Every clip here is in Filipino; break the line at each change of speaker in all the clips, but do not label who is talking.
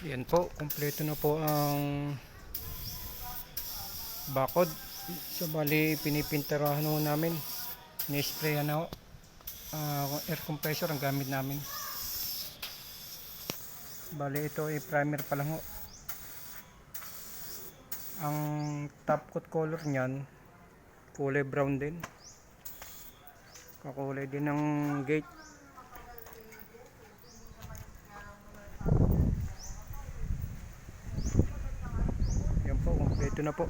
Yan po, kompleto na po ang bakod. So bali pinipinturahan ho namin. Ni-spray na ho. Ah, air compressor ang gamit namin. Bali ito ay primer pa lang ho. Ang top coat color niyan kulay brown din. Kakulay din ng gate. Yan kompleto na po.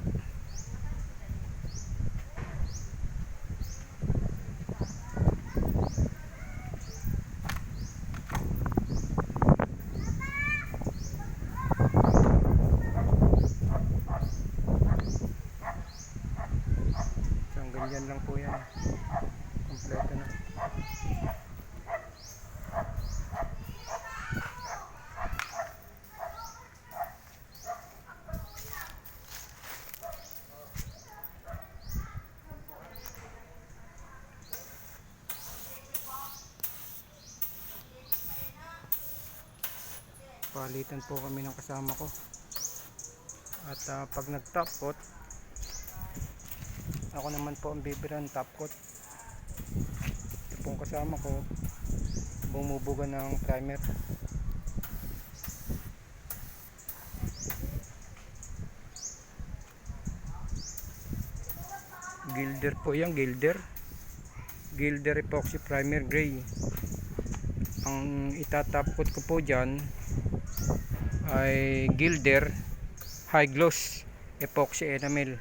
Ganyan lang po yan. Kompleto na. Palitan po kami ng kasama ko. At ah, pag nag-top coat, ako naman po ang bibira ng top coat. Ito pong kasama ko, bumubuga ng primer. Gilder po yan, Gilder. Gilder Epoxy Primer Gray. Ang itatap coat ko po dyan ay Gilder High Gloss Epoxy Enamel.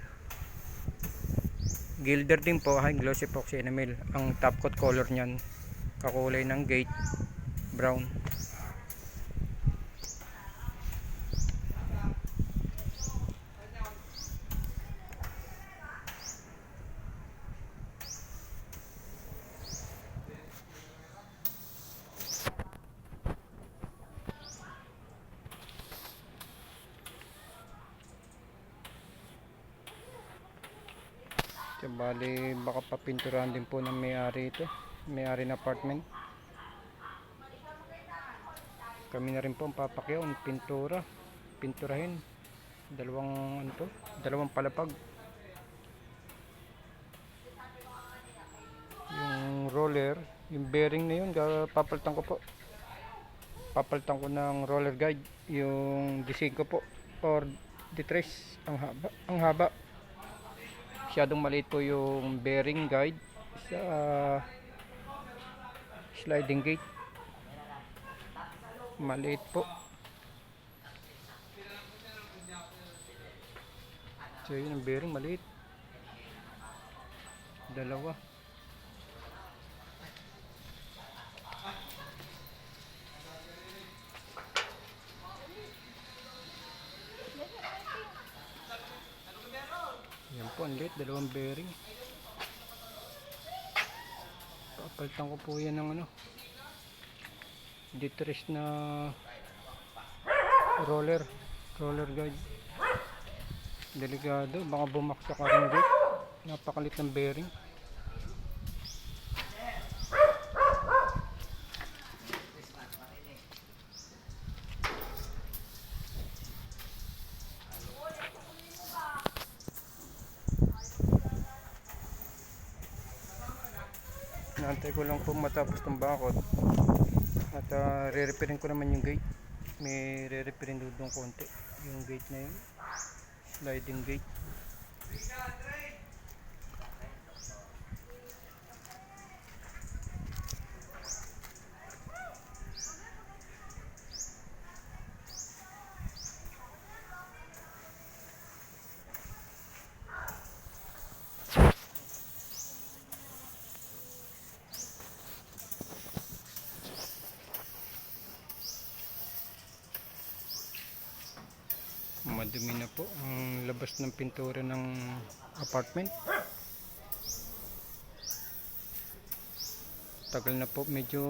Gilder din po, high gloss epoxy enamel. Ang top coat color niyan, kakulay ng gate, brown. Bali, baka papinturahan din po ng may-ari ito. May-ari ng apartment. Kami na rin po ang papakyaw, ang pintura. Pinturahin. Dalawang, ano to? Dalawang palapag. Yung roller, yung bearing na yun, papalitan ko po. Papalitan ko ng roller guide. Yung design ko po. Or D3, ang haba. Ang haba masyadong maliit po yung bearing guide sa sliding gate. Maliit po. So yun ang bearing maliit. Dalawa ang liit. Dalawang bearing. Papalitan ko po yan ng ano. Ditres na roller. Roller guide. Delikado. Baka bumaksak ka rin gate. Napakalit ng bearing. Naantay ko lang po matapos ng bakod. At uh, re-repairin ko naman yung gate. May re-repairin doon konti. Yung gate na yun. Sliding gate. Madumi na po ang labas ng pintura ng apartment. Tagal na po, medyo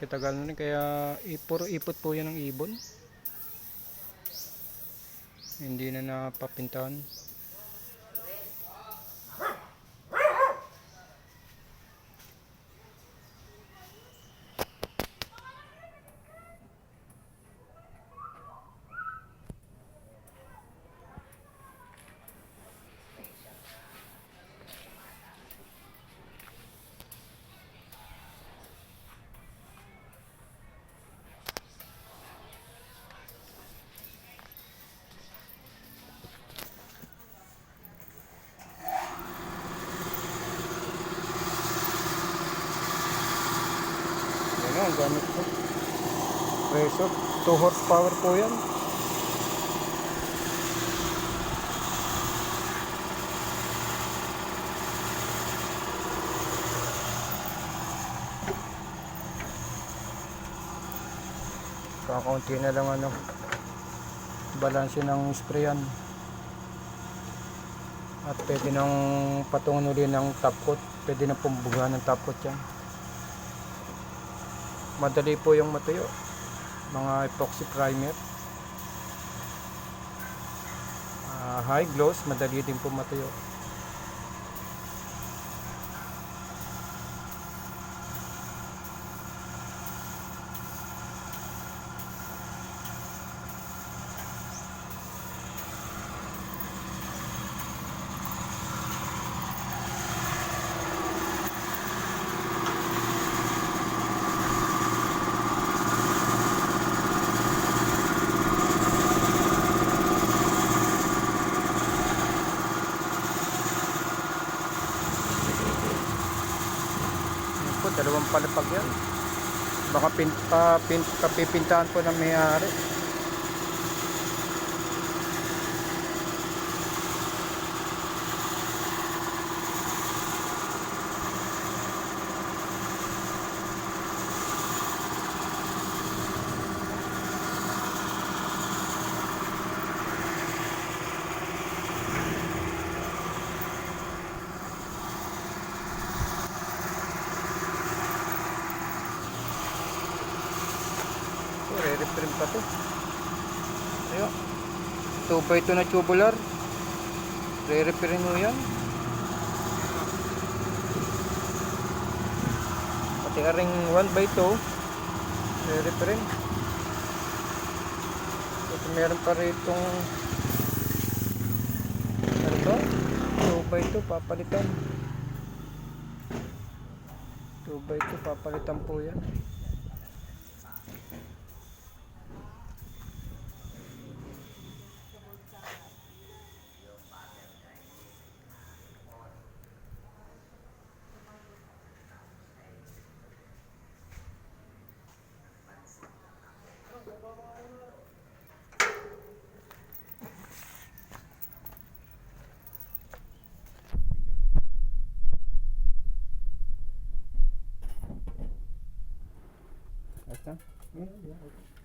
katagal na rin kaya puro ipot po yan ng ibon. Hindi na napapintahan. Ang gamit ko. Preso, 2 horsepower po yan. Kakaunti na lang ano, balanse ng sprayan. At pwede nang patungan uli ng top coat. Pwede nang pumbuga ng top coat yan. Madali po yung matuyo. Mga epoxy primer. Ah, high gloss, madali din po matuyo. Yan palapag yan. Baka pin, pa, pin, papipintahan po ng may-ari. Re-reprint pa to. Ayun. 2 by 2 na tubular. Re-reprint mo yan. Pati aring 1 by 2. Re-reprint. Ito meron pa rito ano to? 2 by 2 papalitan. 2 by 2 papalitan po yan. Yeah, yeah, okay.